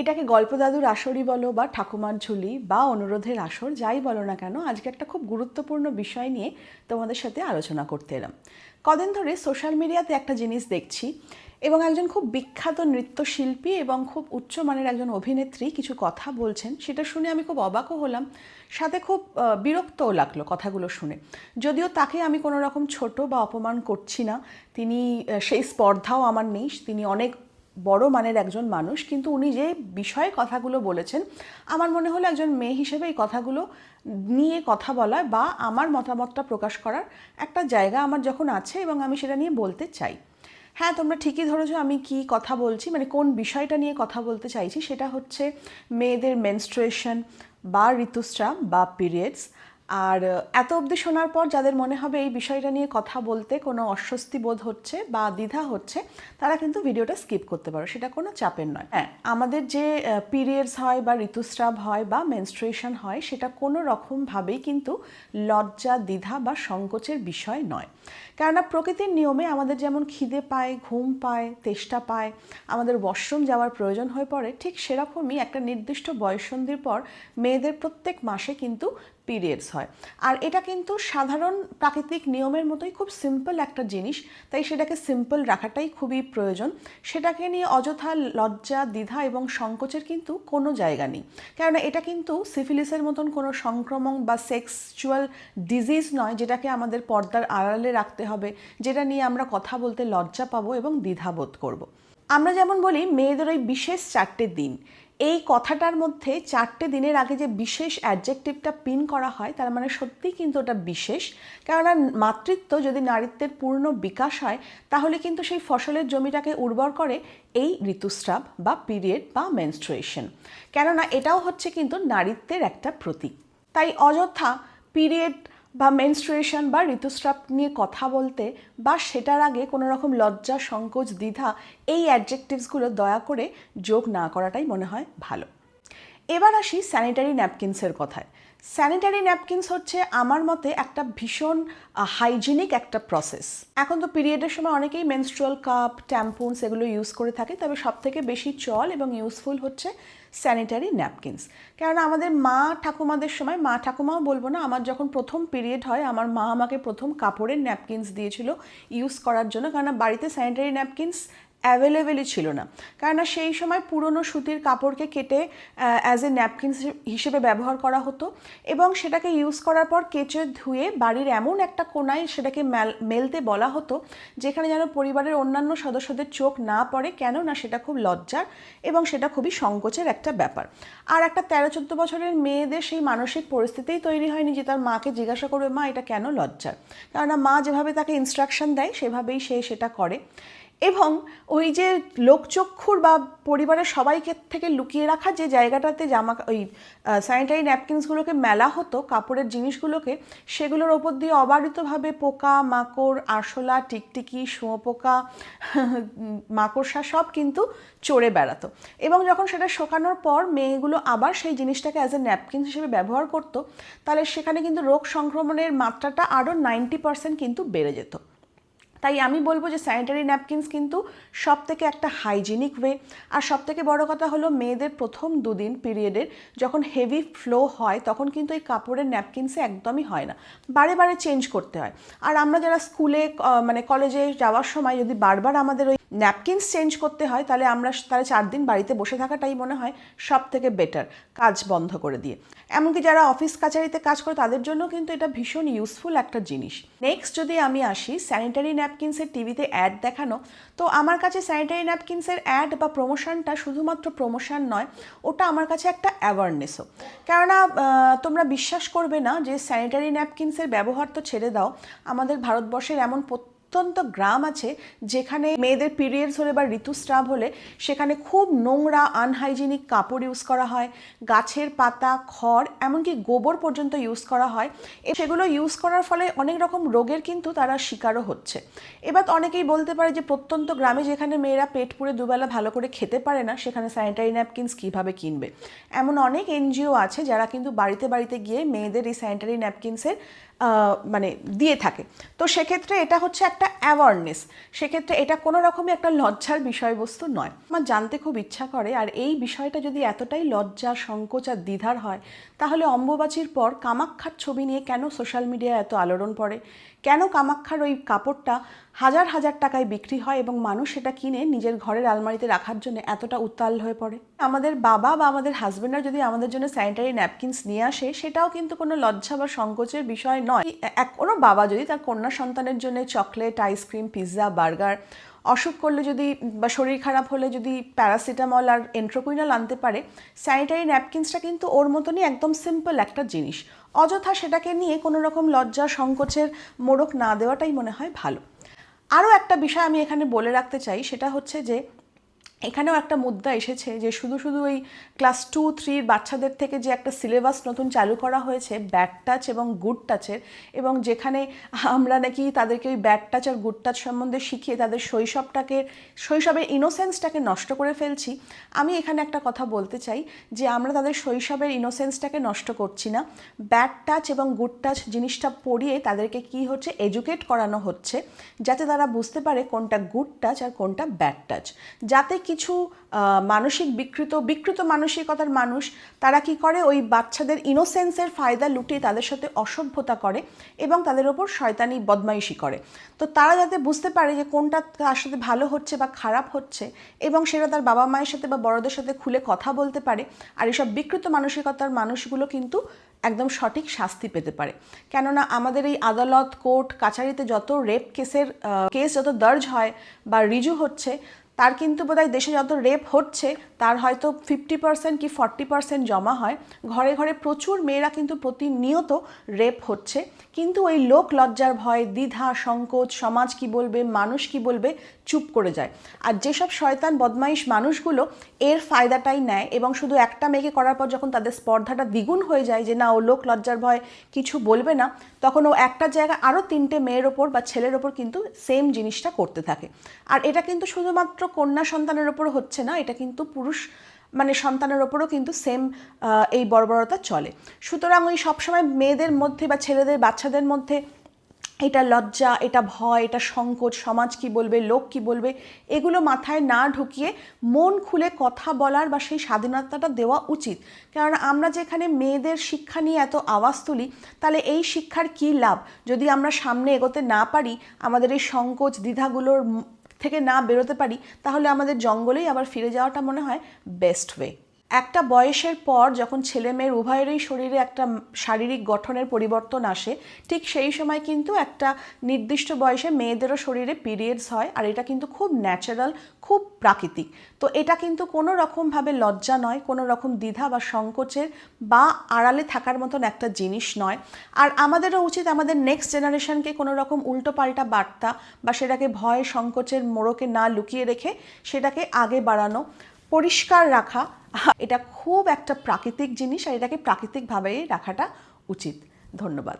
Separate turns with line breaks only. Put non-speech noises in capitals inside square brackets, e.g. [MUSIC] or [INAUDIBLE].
এটাকে গল্প দাদুর আসরই বলো বা ঠাকুমার ঝুলি বা অনুরোধের আসর, যাই বলো না কেন, আজকে একটা খুব গুরুত্বপূর্ণ বিষয় নিয়ে তোমাদের সাথে আলোচনা করতে এলাম। কদিন ধরে সোশ্যাল মিডিয়াতে একটা জিনিস দেখছি এবং একজন খুব বিখ্যাত নৃত্যশিল্পী এবং খুব উচ্চমানের একজন অভিনেত্রী কিছু কথা বলছেন, সেটা শুনে আমি খুব অবাকও হলাম, সাথে খুব বিরক্তও লাগল কথাগুলো শুনে। যদিও তাকে আমি কোনো রকম ছোট বা অপমান করছি না, তিনি সেই স্পর্ধাও আমার নেই, তিনি অনেক বড় মানের একজন মানুষ, কিন্তু উনি যে বিষয়ে কথাগুলো বলেছেন, আমার মনে হলো একজন মেয়ে হিসেবে এই কথাগুলো নিয়ে কথা বলা বা আমার মতামতটা প্রকাশ করার একটা জায়গা আমার যখন আছে এবং আমি সেটা নিয়ে বলতে চাই। হ্যাঁ তোমরা ঠিকই ধরেছো, আমি কি কথা বলছি মানে কোন বিষয়টা নিয়ে কথা বলতে চাইছি, সেটা হচ্ছে মেয়েদের মেনস্ট্রুয়েশন বা ঋতুস্রাব বা পিরিয়ডস আর এত অবধি শোনার পর যাদের মনে হবে এই বিষয়টা নিয়ে কথা বলতে কোনো অস্বস্তি বোধ হচ্ছে বা দ্বিধা হচ্ছে, তারা কিন্তু ভিডিওটা স্কিপ করতে পারো। সেটা কোনো চাপের নয়। হ্যাঁ আমাদের যে পিরিয়ডস হয় বা ঋতুস্রাব হয় বা মেনস্ট্রুয়েশন হয়, সেটা কোনো রকমভাবেই কিন্তু লজ্জা, দ্বিধা বা সংকোচের বিষয় নয়। কেননা প্রকৃতির নিয়মে আমাদের যেমন খিদে পায়, ঘুম পায়, তেষ্টা পায়, আমাদের ওয়াশরুম যাওয়ার প্রয়োজন হয়ে পড়ে, ঠিক সেরকমই একটা নির্দিষ্ট বয়সন্ধির পর মেয়েদের প্রত্যেক মাসে কিন্তু পিরিয়ডস হয়। আর এটা কিন্তু সাধারণ প্রাকৃতিক নিয়মের মতোই খুব সিম্পল একটা জিনিস, তাই সেটাকে সিম্পল রাখাটাই খুবই প্রয়োজন। সেটাকে নিয়ে অযথা লজ্জা, দ্বিধা এবং সংকোচের কিন্তু কোনো জায়গা নেই। কেননা এটা কিন্তু সিফিলিসের মতন কোনো সংক্রমণ বা সেক্সচুয়াল ডিজিজ নয়, যেটাকে আমাদের পর্দার আড়ালে রাখতে হবে, যেটা নিয়ে আমরা কথা বলতে লজ্জা পাবো এবং দ্বিধাবোধ করব। আমরা যেমন বলি, মেয়েদের ওই বিশেষ চারটে দিন। এই কথাটার মধ্যে চারটে দিনের আগে যে বিশেষ অ্যাডজেক্টিভটা পিন করা হয়, তার মানে সত্যিই কিন্তু ওটা বিশেষ। কেননা মাতৃত্ব যদি নারীত্বের পূর্ণ বিকাশ হয়, তাহলে কিন্তু সেই ফসলের জমিটাকে উর্বর করে এই ঋতুস্রাব বা পিরিয়ড বা মেনস্ট্রুয়েশন। কেননা এটাও হচ্ছে কিন্তু নারীত্বের একটা প্রতীক। তাই অযথা পিরিয়ড বা মেনস্ট্রুয়েশন বা ঋতুস্রাব নিয়ে কথা বলতে বা সেটার আগে কোনো রকম লজ্জা, সংকোচ, দ্বিধা, এই অ্যাডজেক্টিভসগুলো দয়া করে যোগ না করাটাই মনে হয় ভালো। এবার আসি স্যানিটারি ন্যাপকিনসের কথায়। স্যানিটারি ন্যাপকিনস হচ্ছে আমার মতে একটা ভীষণ হাইজিনিক একটা প্রসেস এখন তো পিরিয়ডের সময় অনেকেই মেনস্ট্রুয়াল কাপ ট্যাম্পুনস এগুলো ইউজ করে থাকে, তবে সব থেকে বেশি চল এবং ইউজফুল হচ্ছে স্যানিটারি ন্যাপকিনস। কেননা আমাদের মা ঠাকুমাদের সময়, মা ঠাকুমাও বলব না, আমার যখন প্রথম পিরিয়ড হয়, আমার মা আমাকে প্রথম কাপড়ের ন্যাপকিনস দিয়েছিল ইউজ করার জন্য। কেননা বাড়িতে স্যানিটারি ন্যাপকিনস অ্যাভেলেবেলই ছিল না। কেননা সেই সময় পুরনো সুতির কাপড়কে কেটে অ্যাজ এ ন্যাপকিন হিসেবে ব্যবহার করা হতো এবং সেটাকে ইউজ করার পর কেচে ধুয়ে বাড়ির এমন একটা কোনায় সেটাকে মেলতে বলা হতো যেখানে যেন পরিবারের অন্যান্য সদস্যদের চোখ না পড়ে কেন না সেটা খুব লজ্জার এবং সেটা খুবই সংকোচের একটা ব্যাপার। আর একটা তেরো চোদ্দ বছরের মেয়েদের সেই মানসিক পরিস্থিতিই তৈরি হয়নি যে তার মাকে জিজ্ঞাসা করবে, মা, এটা কেন লজ্জার? কেননা মা যেভাবে তাকে ইনস্ট্রাকশন দেয়, সেভাবেই সে সেটা করে। এবং ওই যে লোকচক্ষুর বা পরিবারের সবাইকে থেকে লুকিয়ে রাখা যে জায়গাটাতে জামা, ওই স্যানিটারি ন্যাপকিনসগুলোকে মেলা হতো, কাপড়ের জিনিসগুলোকে, সেগুলোর ওপর দিয়ে অবারিতভাবে পোকা, মাকড়, আরশোলা, টিকটিকি শুঁয়োপোকা [LAUGHS] মাকড়সা সব কিন্তু চড়ে বেড়াতো। এবং যখন সেটা শোকানোর পর মেয়েগুলো আবার সেই জিনিসটাকে অ্যাজ এ ন্যাপকিন হিসেবে ব্যবহার করতো, তাহলে সেখানে কিন্তু রোগ সংক্রমণের মাত্রাটা আরও নাইনটি পার্সেন্ট কিন্তু বেড়ে যেত। তাই আমি বলব যে স্যানিটারি ন্যাপকিনস কিন্তু সব থেকে একটা হাইজিনিক ওয়ে আর সব থেকে বড় কথা হলো মেয়েদের প্রথম দুদিন পিরিয়ডের যখন হেভি ফ্লো হয়, তখন কিন্তু এই কাপড়ের ন্যাপকিনসে একদমই হয় না। বারে বারে চেঞ্জ করতে হয়। আর আমরা যারা স্কুলে মানে কলেজে যাওয়ার সময় যদি বারবার আমাদের ওই ন্যাপকিনস চেঞ্জ করতে হয়, তাহলে আমরা তাহলে চার দিন বাড়িতে বসে থাকাটাই মনে হয় সব থেকে বেটার কাজ বন্ধ করে দিয়ে। এমনকি যারা অফিস কাচারিতে কাজ করে, তাদের জন্য কিন্তু এটা ভীষণ ইউজফুল একটা জিনিস। নেক্সট যদি আমি আসি স্যানিটারি ন্যাপকিনসের টিভিতে অ্যাড দেখানো, তো আমার কাছে স্যানিটারি ন্যাপকিনসের অ্যাড বা প্রমোশনটা শুধুমাত্র প্রমোশন নয়, ওটা আমার কাছে একটা অ্যাওয়ারনেসও কেননা তোমরা বিশ্বাস করবে না যে স্যানিটারি ন্যাপকিনসের ব্যবহার তো ছেড়ে দাও, আমাদের ভারতবর্ষের এমন প্রত্যেক অত্যন্ত গ্রাম আছে যেখানে মেয়েদের পিরিয়ডস হলে বা ঋতুস্রাব হলে সেখানে খুব নোংরা আনহাইজিনিক কাপড় ইউজ করা হয়, গাছের পাতা, খড়, এমনকি গোবর পর্যন্ত ইউজ করা হয়। সেগুলো ইউজ করার ফলে অনেক রকম রোগের কিন্তু তারা শিকারও হচ্ছে। এবার অনেকেই বলতে পারে যে প্রত্যন্ত গ্রামে যেখানে মেয়েরা পেট পুড়ে দুবেলা ভালো করে খেতে পারে না, সেখানে স্যানিটারি ন্যাপকিনস কীভাবে কিনবে? এমন অনেক এনজিও আছে যারা কিন্তু বাড়িতে বাড়িতে গিয়ে মেয়েদের এই স্যানিটারি ন্যাপকিনসের মানে দিয়ে থাকে। তো সেক্ষেত্রে এটা হচ্ছে একটা অ্যাওয়ারনেস সেক্ষেত্রে এটা কোনো রকমই একটা লজ্জার বিষয়বস্তু নয়। আমার জানতে খুব ইচ্ছা করে, আর এই বিষয়টা যদি এতটাই লজ্জা, সংকোচ আর দ্বিধার হয়, তাহলে অম্বুবাচীর পর কামাক্ষার ছবি নিয়ে কেন সোশ্যাল মিডিয়ায় এত আলোড়ন পড়ে? কেন কামাক্ষার ওই কাপড়টা হাজার হাজার টাকায় বিক্রি হয় এবং মানুষ সেটা কিনে নিজের ঘরের আলমারিতে রাখার জন্য এতটা উত্তাল হয়ে পড়ে। আমাদের বাবা বা আমাদের হাজবেন্ডরা যদি আমাদের জন্য স্যানিটারি ন্যাপকিনস নিয়ে আসে, সেটাও কিন্তু কোনো লজ্জা বা সংকোচের বিষয় নয়। এক কোনো বাবা যদি তার কন্যা সন্তানের জন্য চকলেট আইসক্রিম পিৎজা বার্গার অসুখ করলে যদি বা শরীর খারাপ হলে যদি প্যারাসিটামল আর এন্ট্রোকুইনাল আনতে পারে স্যানিটারি ন্যাপকিনসটা কিন্তু ওর মতনই একদম সিম্পল একটা জিনিস। অযথা সেটাকে নিয়ে কোনো রকম লজ্জা, সংকোচের মোড়ক না দেওয়াটাই মনে হয় ভালো। আরও একটা বিষয় আমি এখানে বলে রাখতে চাই সেটা হচ্ছে যে এখানেও একটা মুদ্রা এসেছে যে শুধু শুধু ওই ক্লাস টু থ্রির বাচ্চাদের থেকে যে একটা সিলেবাস নতুন চালু করা হয়েছে ব্যাড টাচ এবং গুড টাচের এবং যেখানে আমরা নাকি তাদেরকে ওই ব্যাড টাচ আর গুড টাচ সম্বন্ধে শিখিয়ে তাদের শৈশবটাকে, শৈশবের ইনোসেন্সটাকে নষ্ট করে ফেলছি, আমি এখানে একটা কথা বলতে চাই যে আমরা তাদের শৈশবের ইনোসেন্সটাকে নষ্ট করছি না। ব্যাড টাচ এবং গুড টাচ জিনিসটা পড়িয়ে তাদেরকে কি হচ্ছে? এডুকেট করানো হচ্ছে, যাতে তারা বুঝতে পারে কোনটা গুড টাচ আর কোনটা ব্যাড টাচ যাতে কিছু মানসিক বিকৃত বিকৃত মানসিকতার মানুষ, তারা কি করে? ওই বাচ্চাদের ইনোসেন্সের ফায়দা লুটিয়ে তাদের সাথে অসভ্যতা করে এবং তাদের ওপর শয়তানি বদমাইশি করে। তো তারা যাতে বুঝতে পারে যে কোনটা তার সাথে ভালো হচ্ছে বা খারাপ হচ্ছে এবং সেটা তার বাবা মায়ের সাথে বা বড়দের সাথে খুলে কথা বলতে পারে, আর এসব বিকৃত মানসিকতার মানুষগুলো কিন্তু একদম সঠিক শাস্তি পেতে পারে। কেননা আমাদের এই আদালত, কোর্ট, কাছারিতে যত রেপ কেসের কেস যত দর্জ হয় বা রিজু হচ্ছে তার কিন্তু বোধহয় দেশে যত রেপ হচ্ছে, তার হয়তো ফিফটি পার্সেন্ট কি ফর্টি পার্সেন্ট জমা হয়। ঘরে ঘরে প্রচুর মেয়েরা কিন্তু প্রতিনিয়ত রেপ হচ্ছে। কিন্তু ওই লোক লজ্জার ভয়, দ্বিধা, সংকোচ, সমাজ কি বলবে, মানুষ কি বলবে, চুপ করে যায়। আর যেসব শয়তান, বদমাইশ মানুষগুলো, এর ফায়দাটাই নেয় এবং শুধু একটা মেয়েকে করার পর যখন তাদের স্পর্ধাটা দ্বিগুণ হয়ে যায় যে না, ও লোক লজ্জার ভয় কিছু বলবে না, তখন ও একটা জায়গায় আরও তিনটে মেয়ের ওপর বা ছেলের ওপর কিন্তু সেম জিনিসটা করতে থাকে। আর এটা কিন্তু শুধুমাত্র কন্যা সন্তানের ওপর হচ্ছে না, এটা কিন্তু পুরুষ মানে সন্তানের ওপরও কিন্তু সেম এই বর্বরতা চলে। সুতরাং ওই সবসময় মেয়েদের মধ্যে বা ছেলেদের বাচ্চাদের মধ্যে এটা লজ্জা, এটা ভয়, এটা সংকোচ, সমাজ কি বলবে, লোক কি বলবে, এগুলো মাথায় না ঢুকিয়ে মন খুলে কথা বলার বা সেই স্বাধীনতাটা দেওয়া উচিত। কারণ আমরা যেখানে মেয়েদের শিক্ষা নিয়ে এত আওয়াজ তুলি, তাহলে এই শিক্ষার কী লাভ? যদি আমরা সামনে এগোতে না পারি, আমাদের এই সংকোচ, দ্বিধাগুলোর থেকে না বেরোতে পারি তাহলে আমাদের জঙ্গলেই আবার ফিরে যাওয়াটা মনে হয় বেস্ট ওয়ে একটা বয়সের পর যখন ছেলে মেয়ের উভয়েরই শরীরে একটা শারীরিক গঠনের পরিবর্তন আসে, ঠিক সেই সময় কিন্তু একটা নির্দিষ্ট বয়সে মেয়েদেরও শরীরে পিরিয়ডস হয় আর এটা কিন্তু খুব ন্যাচারাল খুব প্রাকৃতিক। তো এটা কিন্তু কোনো রকমভাবে লজ্জা নয়, কোনো রকম দ্বিধা বা সংকোচের বা আড়ালে থাকার মতন একটা জিনিস নয়। আর আমাদেরও উচিত আমাদের নেক্সট জেনারেশনকে কোনো রকম উল্টো পাল্টা বার্তা বা সেটাকে ভয়, সংকোচের মোড়কে না লুকিয়ে রেখে সেটাকে আগে বাড়ানো, পরিষ্কার রাখা এটা খুব একটা প্রাকৃতিক জিনিস আর এটাকে প্রাকৃতিকভাবেই রাখাটা উচিত। ধন্যবাদ।